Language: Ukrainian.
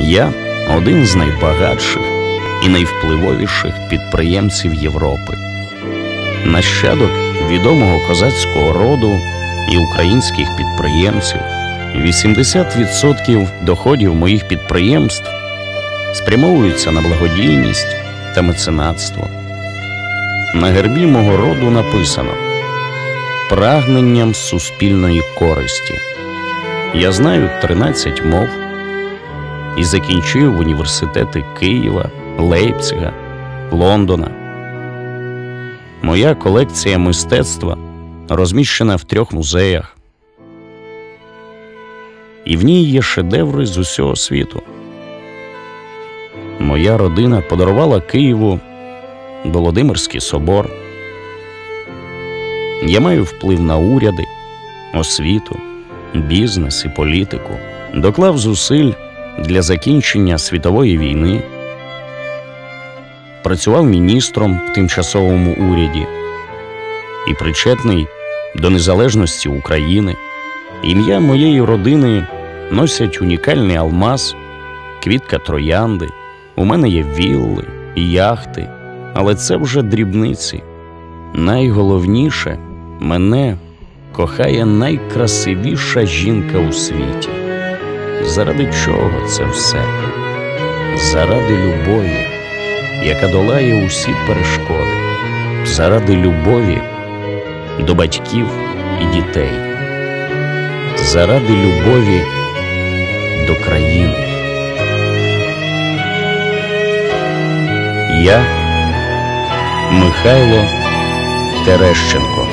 Я один з найбагатших і найвпливовіших підприємців Європи, нащадок відомого козацького роду і українських підприємців. 80% доходів моїх підприємств спрямовуються на благодійність та меценатство. На гербі мого роду написано прагненням суспільної користі. Я знаю 13 мов і закінчив університети Києва, Лейпцига, Лондона. Моя колекція мистецтва розміщена в трьох музеях, і в ній є шедеври з усього світу. Моя родина подарувала Києву Володимирський собор. Я маю вплив на уряди, освіту, бізнес і політику, доклав зусиль для закінчення світової війни, працював міністром в тимчасовому уряді і причетний до незалежності України. Ім'я моєї родини носять унікальний алмаз, квітка троянди. У мене є вілли, яхти, але це вже дрібниці. Найголовніше мене кохає найкрасивіша жінка у світі. Заради чого це все? Заради любові, яка долає усі перешкоди, заради любові до батьків і дітей, заради любові до країни. Я Михайло Терещенко